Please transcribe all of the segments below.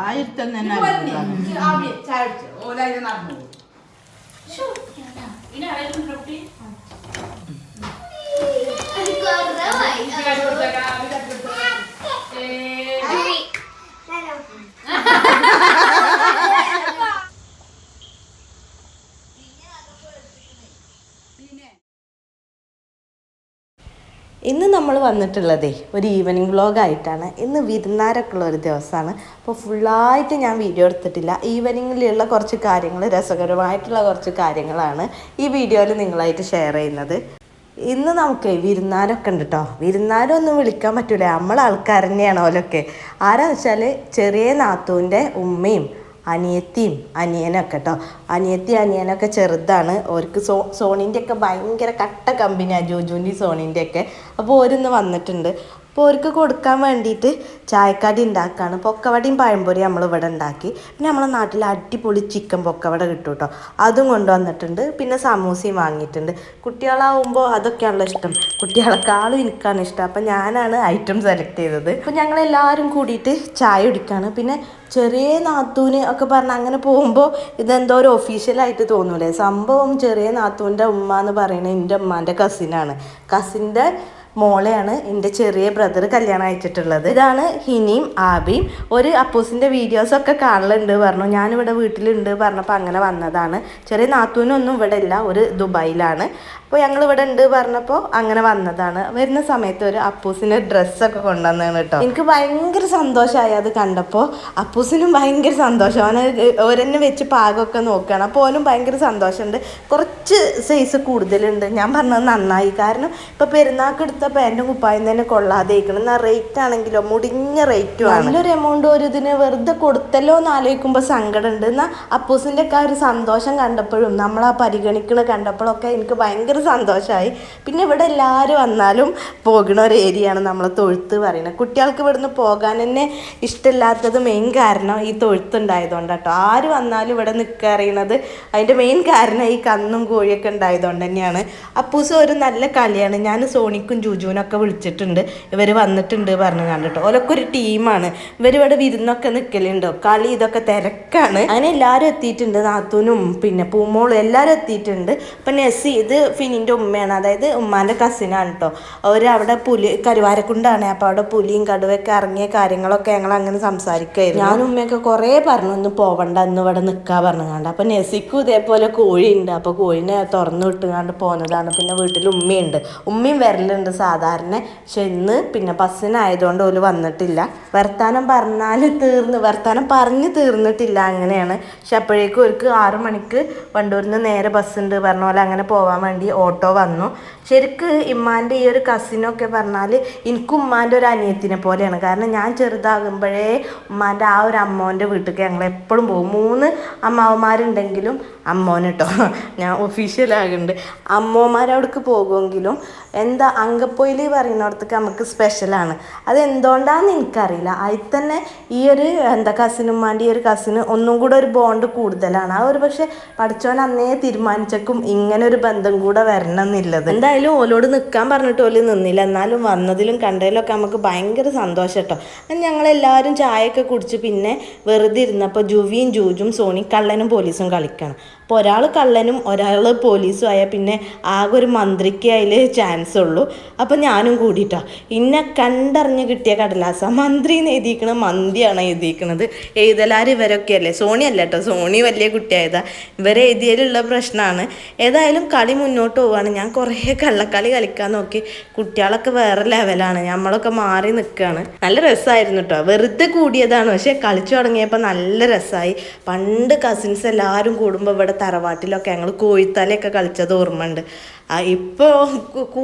ആയിരത്തി തന്നെ ചായ കുടിച്ചു ഓലായി നടന്നു പോകും ഇന്ന് നമ്മൾ വന്നിട്ടുള്ളതേ ഒരു ഈവനിങ് വ്ളോഗായിട്ടാണ് ഇന്ന് വിരുന്നാരൊക്കെ ഉള്ള ഒരു ദിവസമാണ്. അപ്പോൾ ഫുള്ളായിട്ട് ഞാൻ വീഡിയോ എടുത്തിട്ടില്ല. ഈവനിങ്ങിലുള്ള കുറച്ച് കാര്യങ്ങൾ രസകരമായിട്ടുള്ള കുറച്ച് കാര്യങ്ങളാണ് ഈ വീഡിയോയിൽ നിങ്ങളായിട്ട് ഷെയർ ചെയ്യുന്നത്. ഇന്ന് നമുക്ക് വിരുന്നാരൊക്കെ ഉണ്ട് കേട്ടോ വിരുന്നാരൊന്നും വിളിക്കാൻ പറ്റൂല. നമ്മൾ ആൾക്കാർ തന്നെയാണ് ഓലൊക്കെ. ആരാന്ന് വെച്ചാൽ ചെറിയ നാത്തൂന്റെ ഉമ്മയും അനിയത്തിയും അനിയനൊക്കെ കേട്ടോ അനിയത്തി അനിയനൊക്കെ ചെറുതാണ്. അവർക്ക് സോ സോണിന്റെ ഒക്കെ ഭയങ്കര കട്ട കമ്പനിയാണ് ജോജുവിന്റെയും സോണിന്റെ ഒക്കെ അപ്പോൾ ഓരോന്ന് വന്നിട്ടുണ്ട്. അപ്പോൾ അവർക്ക് കൊടുക്കാൻ വേണ്ടിയിട്ട് ചായക്കടി ഉണ്ടാക്കുകയാണ് പൊക്കവടയും പഴംപൊരി നമ്മൾ ഇവിടെ ഉണ്ടാക്കി. പിന്നെ നമ്മളെ നാട്ടിൽ അടിപൊളി ചിക്കൻ പൊക്കവട കിട്ടും കേട്ടോ. അതും കൊണ്ടുവന്നിട്ടുണ്ട്. പിന്നെ സമൂസയും വാങ്ങിയിട്ടുണ്ട്. കുട്ടികളാവുമ്പോൾ അതൊക്കെയാണല്ലോ ഇഷ്ടം. കുട്ടികളെക്കാളും എനിക്കാണ് ഇഷ്ടം. അപ്പം ഞാനാണ് ഐറ്റം സെലക്ട് ചെയ്തത്. അപ്പോൾ ഞങ്ങളെല്ലാവരും കൂടിയിട്ട് ചായ കുടിക്കുകയാണ് പിന്നെ ചെറിയ നാത്തൂന് ഒക്കെ പറഞ്ഞ് അങ്ങനെ പോകുമ്പോൾ ഇതെന്തോ ഒരു ഒഫീഷ്യലായിട്ട് തോന്നൂലേ? സംഭവം ചെറിയ നാത്തൂന്റെ ഉമ്മ എന്ന് പറയുന്നത് എന്റെ ഉമ്മാന്റെ കസിനാണ് കസിന്റെ മോളെയാണ് എന്റെ ചെറിയ ബ്രദർ കല്യാണം അയച്ചിട്ടുള്ളത് ഇതാണ് ഹിനിയും ആബിയും ഒരു അപ്പൂസിന്റെ വീഡിയോസൊക്കെ കാണലുണ്ട് പറഞ്ഞു. ഞാനിവിടെ വീട്ടിലുണ്ട് പറഞ്ഞപ്പോൾ അങ്ങനെ വന്നതാണ്. ചെറിയ നാത്തൂനൊന്നും ഇവിടെ ഇല്ല ഒരു ദുബായിലാണ്. അപ്പോൾ ഞങ്ങൾ ഇവിടെ ഉണ്ട് പറഞ്ഞപ്പോൾ അങ്ങനെ വന്നതാണ്. വരുന്ന സമയത്ത് ഒരു അപ്പൂസിന് ഡ്രസ്സൊക്കെ കൊണ്ടുവന്നതാണ് കേട്ടോ. എനിക്ക് ഭയങ്കര സന്തോഷമായി അത് കണ്ടപ്പോൾ. അപ്പൂസിനും ഭയങ്കര സന്തോഷം. അവനെ ഓരെന്നെ വെച്ച് പാകമൊക്കെ നോക്കുകയാണ്. അപ്പോൾ ഓനും ഭയങ്കര സന്തോഷമുണ്ട്. കുറച്ച് സൈസ് കൂടുതലുണ്ട്. ഞാൻ പറഞ്ഞത് നന്നായി. കാരണം ഇപ്പോൾ പെരുന്നാൾക്ക് എടുത്ത പാന്റും കുപ്പായം തന്നെ കൊള്ളാതെ ഇരിക്കണം എന്നാൽ റേറ്റ് ആണെങ്കിലോ? മുടിഞ്ഞ റേറ്റും ആണ്. നല്ലൊരു എമൗണ്ട് ഒരു ഇതിന് വെറുതെ കൊടുത്തല്ലോ എന്ന് ആലോചിക്കുമ്പോൾ സങ്കടമുണ്ട്. എന്നാൽ അപ്പൂസിന്റെ ഒക്കെ ഒരു സന്തോഷം കണ്ടപ്പോഴും നമ്മൾ ആ പരിഗണിക്കണ കണ്ടപ്പോഴൊക്കെ എനിക്ക് ഭയങ്കര സന്തോഷമായി പിന്നെ ഇവിടെ എല്ലാവരും വന്നാലും പോകുന്ന ഒരു ഏരിയയാണ് നമ്മൾ തൊഴുത്ത് പറയുന്നത്. കുട്ടികൾക്ക് ഇവിടുന്ന് പോകാൻ തന്നെ ഇഷ്ടമില്ലാത്തത് മെയിൻ കാരണം ഈ തൊഴുത്തുണ്ടായതുകൊണ്ട് കേട്ടോ. ആര് വന്നാലും ഇവിടെ നിൽക്കുക അറിയണത് അതിന്റെ മെയിൻ കാരണം ഈ കന്നും കോഴിയൊക്കെ ഉണ്ടായതുകൊണ്ട് തന്നെയാണ്. അപ്പൂസ് ഒരു നല്ല കളിയാണ്. ഞാൻ സോണിക്കും ജുജുവിനൊക്കെ വിളിച്ചിട്ടുണ്ട്. ഇവർ വന്നിട്ടുണ്ട് പറഞ്ഞു കണ്ടിട്ടോ ഓലൊക്കെ ഒരു ടീമാണ്. ഇവരിവിടെ വിരുന്നൊക്കെ നിൽക്കലുണ്ടോ കളി ഇതൊക്കെ തിരക്കാണ്. അങ്ങനെ എല്ലാവരും എത്തിയിട്ടുണ്ട്. നാത്തൂനും പിന്നെ പൂമോളും എല്ലാവരും എത്തിയിട്ടുണ്ട്. അപ്പം നെസ്സി ഇത് ഫിനിന്റെ ഉമ്മയാണ്. അതായത് ഉമ്മാന്റെ കസിനാണ് കേട്ടോ അവരവിടെ പുലി കരുവാരക്കുണ്ടാണ്. അപ്പോൾ അവിടെ പുലിയും കടുവയൊക്കെ ഇറങ്ങിയ കാര്യങ്ങളൊക്കെ ഞങ്ങൾ അങ്ങനെ സംസാരിക്കുകയായിരുന്നു ഞാനും ഉമ്മയൊക്കെ കുറേ പറഞ്ഞു. ഒന്ന് പോവണ്ട ഒന്ന് ഇവിടെ നിൽക്കാൻ പറഞ്ഞു കണ്ട അപ്പം നെസിക്കും ഇതേപോലെ ഉണ്ട് അപ്പോൾ കോഴിനെ തുറന്നു വിട്ടുകൊണ്ട് പോകുന്നതാണ് പിന്നെ വീട്ടിൽ ഉമ്മയുണ്ട്. ഉമ്മയും വരലുണ്ട്. സാധാരണ പക്ഷെ ഇന്ന് പിന്നെ ബസ്സിനായതുകൊണ്ട് ഓൽ വന്നിട്ടില്ല. വർത്താനം പറഞ്ഞാൽ തീർന്ന് വർത്താനം പറഞ്ഞ് തീർന്നിട്ടില്ല അങ്ങനെയാണ്. പക്ഷെ അപ്പോഴേക്കും അവർക്ക് ആറു മണിക്ക് വണ്ടൂരിൽ നിന്ന് നേരെ ബസ്സുണ്ട് പറഞ്ഞ പോലെ അങ്ങനെ പോകാൻ വേണ്ടി ഓട്ടോ വന്നു. ശരിക്ക് ഇമ്മാന്റെ ഈ ഒരു കസിനൊക്കെ പറഞ്ഞാൽ എനിക്ക് ഉമ്മാന്റെ ഒരു അനിയത്തിനെ പോലെയാണ്. കാരണം ഞാൻ ചെറുതാകുമ്പോഴേ ഉമ്മാന്റെ ആ ഒരു അമ്മോന്റെ വീട്ടിലേക്ക് ഞങ്ങൾ എപ്പോഴും പോകും. മൂന്ന് അമ്മാവന്മാരുണ്ടെങ്കിലും അമ്മോന് കേട്ടോ ഞാൻ ഒഫീഷ്യലാകുന്നുണ്ട് അമ്മോമാരവിടേക്ക് പോകുമെങ്കിലും എന്താ അങ്കപ്പൊയിൽ പറയുന്നിടത്തേക്ക് നമുക്ക് സ്പെഷ്യലാണ് അത് എന്തുകൊണ്ടാണെന്ന് എനിക്കറിയില്ല. അതിൽ തന്നെ ഈ ഒരു എന്താ കസിനുമ്മാന്റെ ഈ ഒരു കസിന് ഒന്നും കൂടെ ഒരു ബോണ്ട് കൂടുതലാണ്. ആ ഒരു പക്ഷേ പഠിച്ചവൻ അന്നേ തീരുമാനിച്ചേക്കും ഇങ്ങനെ ഒരു ബന്ധം കൂടെ വരണം എന്നുള്ളത് എന്തായാലും ഓലോട് നിൽക്കാൻ പറഞ്ഞിട്ട് ഓൽ നിന്നില്ല. എന്നാലും വന്നതിലും കണ്ടതിലൊക്കെ നമുക്ക് ഭയങ്കര സന്തോഷം കേട്ടോ. ഞങ്ങളെല്ലാവരും ചായയൊക്കെ കുടിച്ച് പിന്നെ വെറുതെ ഇരുന്നപ്പോൾ ജുവിയും ജൂജും സോണി കള്ളനും പോലീസും കളിക്കണം. അപ്പോൾ ഒരാൾ കള്ളനും ഒരാൾ പോലീസും ആയാൽ പിന്നെ ആകെ ഒരു മന്ത്രിക്ക് അതിൽ ചാൻസ് ഉള്ളൂ അപ്പോൾ ഞാനും കൂടിയിട്ടാ ഇന്നെ കണ്ടറിഞ്ഞ് കിട്ടിയ കടലാസ. മന്ത്രി എന്ന് എഴുതിയിരിക്കണ മന്തിയാണ് എഴുതിയിരിക്കണത് എഴുതലാർ ഇവരൊക്കെ അല്ലേ സോണി അല്ല കേട്ടോ സോണി വലിയ കുട്ടിയായതാ. ഇവരെ എഴുതിയതിലുള്ള പ്രശ്നമാണ് ഏതായാലും കളി മുന്നോട്ട് പോവുകയാണ് ഞാൻ കുറേ കള്ളക്കളി കളിക്കാൻ നോക്കി. കുട്ടികളൊക്കെ വേറെ ലെവലാണ്. നമ്മളൊക്കെ മാറി നിൽക്കുകയാണ് നല്ല രസമായിരുന്നു കേട്ടോ വെറുതെ കൂടിയതാണ്. പക്ഷേ കളിച്ചു തുടങ്ങിയപ്പോൾ നല്ല രസമായി പണ്ട് കസിൻസ് എല്ലാവരും കൂടുമ്പോൾ ഇവിടെ തറവാട്ടിലൊക്കെ ഞങ്ങൾ കോഴിത്തലയൊക്കെ കളിച്ചത് ഓർമ്മയുണ്ട് ആ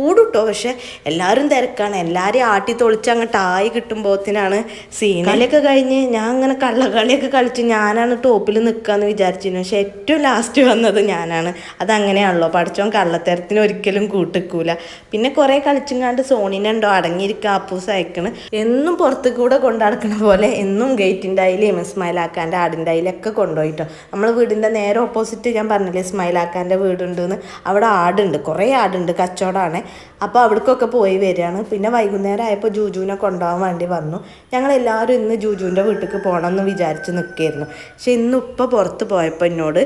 ഇപ്പോൾ കേട്ടോ പക്ഷെ എല്ലാവരും തിരക്കാണ്. എല്ലാവരെയും ആട്ടി തൊളിച്ച് അങ്ങോട്ട് ആയി കിട്ടുമ്പോഴത്തിനാണ് സീൻ കഴിഞ്ഞ് ഞാൻ അങ്ങനെ കള്ളക്കളിയൊക്കെ കളിച്ച് ഞാനാണ് ടോപ്പിൽ നിൽക്കാന്ന് വിചാരിച്ചിരുന്നു പക്ഷെ ഏറ്റവും ലാസ്റ്റ് വന്നത് ഞാനാണ്. അതങ്ങനെയാണല്ലോ. പഠിച്ചോൻ കള്ളത്തരത്തിന് ഒരിക്കലും കൂട്ടിക്കൂല. പിന്നെ കുറേ സോണിനെ സോണിനുണ്ടോ അടങ്ങിയിരിക്കുക അപ്പൂസ് അയക്കണ്. എന്നും പുറത്തു കൂടെ കൊണ്ടടക്കണ പോലെ എന്നും ഗേറ്റിന്റെ അതിലും ഇസ്മായിലാക്കാന്റെ ആടിന്റെ അതിലൊക്കെ കൊണ്ടുപോയിട്ടോ. നമ്മൾ വീടിന്റെ നേരെ ഓപ്പോസിറ്റ് ഞാൻ പറഞ്ഞില്ലേ ഇസ്മായിലാക്കാന്റെ വീടുണ്ടെന്ന്. അവിടെ ആടുണ്ട്. കുറേ ആടുണ്ട്. കച്ചവടമാണ്. അപ്പോൾ അവിടേക്കൊക്കെ പോയി വരികയാണ്. പിന്നെ വൈകുന്നേരം ആയപ്പോൾ ജൂജുവിനെ കൊണ്ടുപോകാൻ വേണ്ടി വന്നു. ഞങ്ങൾ എല്ലാവരും ഇന്ന് ജൂജുവിന്റെ വീട്ടിലേക്ക് പോകണം എന്ന് വിചാരിച്ച് നിൽക്കുകയായിരുന്നു. പക്ഷെ ഇന്ന് ഉപ്പ പുറത്ത് പോയപ്പോൾ എന്നോട്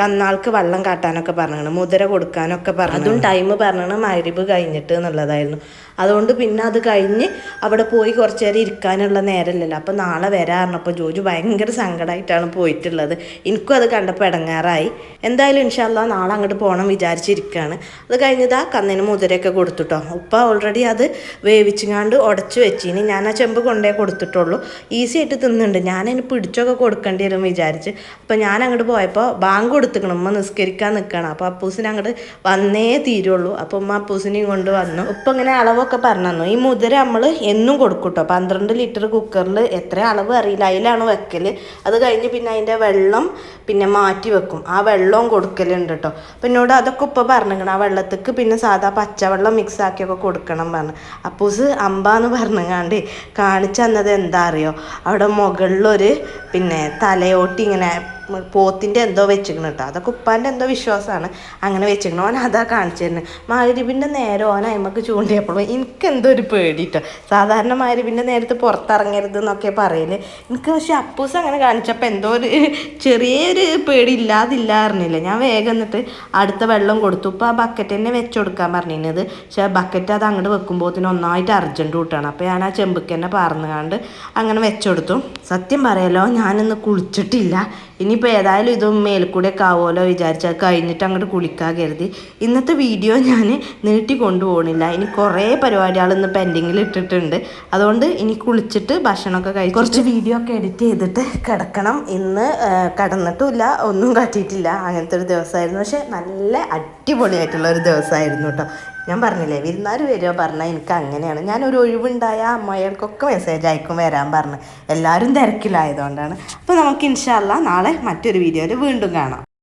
കന്നാൾക്ക് വെള്ളം കാട്ടാനൊക്കെ പറഞ്ഞാണ് മുതിര കൊടുക്കാനൊക്കെ പറഞ്ഞു അതും ടൈം പറഞ്ഞാണ് മരുവ് കഴിഞ്ഞിട്ട് എന്നുള്ളതായിരുന്നു. അതുകൊണ്ട് പിന്നെ അത് കഴിഞ്ഞ് അവിടെ പോയി കുറച്ച് നേരം ഇരിക്കാനുള്ള നേരമില്ലല്ലോ. അപ്പോൾ നാളെ വരാൻ പറഞ്ഞപ്പോൾ ജോജു ഭയങ്കര സങ്കടമായിട്ടാണ് പോയിട്ടുള്ളത്. എനിക്കും അത് കണ്ടപ്പോൾ ഇടങ്ങാറായി. എന്തായാലും ഇൻഷാല്ല നാളെ അങ്ങോട്ട് പോകണം വിചാരിച്ചിരിക്കുകയാണ് അത് കഴിഞ്ഞതാ കന്നിന് മുതിരയൊക്കെ കൊടുത്തിട്ടോ. ഉപ്പ ഓൾറെഡി അത് വേവിച്ചുങ്ങാണ്ട് ഉടച്ച് വെച്ചിനി ഞാൻ ആ ചെമ്പ് കൊണ്ടേ കൊടുത്തിട്ടുള്ളൂ. ഈസി ആയിട്ട് തിന്നുന്നുണ്ട്. ഞാനതിന് പിടിച്ചൊക്കെ കൊടുക്കേണ്ടി വരും വിചാരിച്ച്. അപ്പോൾ ഞാൻ അങ്ങോട്ട് പോയപ്പോൾ ബാങ്ക് കൊടുത്തിക്കണം ഉമ്മ നിസ്കരിക്കാൻ നിൽക്കണം. അപ്പോൾ അപ്പൂസിനെ അങ്ങോട്ട് വന്നേ തീരുള്ളൂ. അപ്പോൾ ഉമ്മ അപ്പൂസിനെയും കൊണ്ട് വന്നു. ഉപ്പ ഇങ്ങനെ അളവൊക്കെ പറഞ്ഞു തന്നു ഈ മുതിര നമ്മൾ എന്നും കൊടുക്കും കേട്ടോ പന്ത്രണ്ട് ലിറ്റർ കുക്കറിൽ എത്ര അളവ് അറിയില്ല. അതിലാണ് വെക്കൽ അത് കഴിഞ്ഞ് പിന്നെ അതിന്റെ വെള്ളം പിന്നെ മാറ്റി വെക്കും. ആ വെള്ളവും കൊടുക്കലുണ്ട് കേട്ടോ അപ്പം എന്നോട് അതൊക്കെ ഉപ്പ പറഞ്ഞിരിക്കണം ആ വെള്ളത്തേക്ക് പിന്നെ സാധാ പച്ചവെള്ളം മിക്സ് ആക്കിയൊക്കെ കൊടുക്കണം പറഞ്ഞു. അപ്പൂസ് അമ്പാന്ന് പറഞ്ഞങ്ങാണ്ട് കാണിച്ചു തന്നത് എന്താ അറിയോ? അവിടെ മുകളിലൊരു പിന്നെ തലയോട്ടി ഇങ്ങനെ പോത്തിന്റെ എന്തോ വെച്ചിരിക്കണം കേട്ടോ അതൊക്കെ ഉപ്പാന്റെ എന്തോ വിശ്വാസമാണ്. അങ്ങനെ വെച്ചിരിക്കണം ഓൻ അതാ കാണിച്ചു തരുന്നത് നേരെ ഓൻ അയമ്മക്ക് ചൂണ്ടിയപ്പോഴും എനിക്ക് എന്തോ ഒരു പേടി സാധാരണ മാരിബിന്റെ നേരത്ത് പുറത്തിറങ്ങരുത് എന്നൊക്കെ പറയൽ. എനിക്ക് പക്ഷെ അപ്പൂസ് അങ്ങനെ കാണിച്ചപ്പോൾ എന്തോ ഒരു ചെറിയൊരു പേടി ഇല്ലാതില്ല അറിഞ്ഞില്ല ഞാൻ വേഗം എന്നിട്ട് അടുത്ത വെള്ളം കൊടുത്തു. ഇപ്പോൾ ആ ബക്കറ്റ് തന്നെ വെച്ചു കൊടുക്കാൻ പറഞ്ഞിരുന്നത് പക്ഷെ ബക്കറ്റ് അത് അങ്ങോട്ട് വെക്കുമ്പോഴത്തേനും ഒന്നായിട്ട് അർജന്റ് കൂട്ടാണ് അപ്പോൾ ഞാൻ ആ ചെമ്പക്ക് തന്നെ പറന്നുകാണ്ട് അങ്ങനെ വെച്ചുകൊടുത്തു സത്യം പറയാലോ ഞാനിന്ന് കുളിച്ചിട്ടില്ല. ഇനിയിപ്പോൾ ഏതായാലും ഇതും മേൽക്കൂടെയൊക്കെ ആവുമല്ലോ വിചാരിച്ചാൽ കഴിഞ്ഞിട്ട് അങ്ങോട്ട് കുളിക്കാൻ കരുതി. ഇന്നത്തെ വീഡിയോ ഞാൻ നീട്ടി കൊണ്ടുപോകണില്ല. ഇനി കുറേ പരിപാടികൾ ഇന്ന് പെൻഡിങ്ങിൽ ഇട്ടിട്ടുണ്ട്. അതുകൊണ്ട് ഇനി കുളിച്ചിട്ട് ഭക്ഷണമൊക്കെ കഴിച്ച് കുറച്ച് വീഡിയോ ഒക്കെ എഡിറ്റ് ചെയ്തിട്ട് കിടക്കണം. ഇന്ന് കിടന്നിട്ടുമില്ല ഒന്നും കാട്ടിയിട്ടില്ല. അങ്ങനത്തെ ഒരു ദിവസമായിരുന്നു. പക്ഷെ നല്ല അടിപൊളിയായിട്ടുള്ള ഒരു ദിവസമായിരുന്നു കേട്ടോ. ഞാൻ പറഞ്ഞില്ലേ വിരുന്നാർ വരിക പറഞ്ഞാൽ എനിക്ക് അങ്ങനെയാണ്. ഞാൻ ഒരു ഒഴിവുണ്ടായ അമ്മയൾക്കൊക്കെ മെസ്സേജ് അയക്കും വരാൻ പറഞ്ഞു. എല്ലാവരും തിരക്കിലായതുകൊണ്ടാണ്. അപ്പോൾ നമുക്ക് ഇൻഷാല്ല നാളെ മറ്റൊരു വീഡിയോയിൽ വീണ്ടും കാണാം.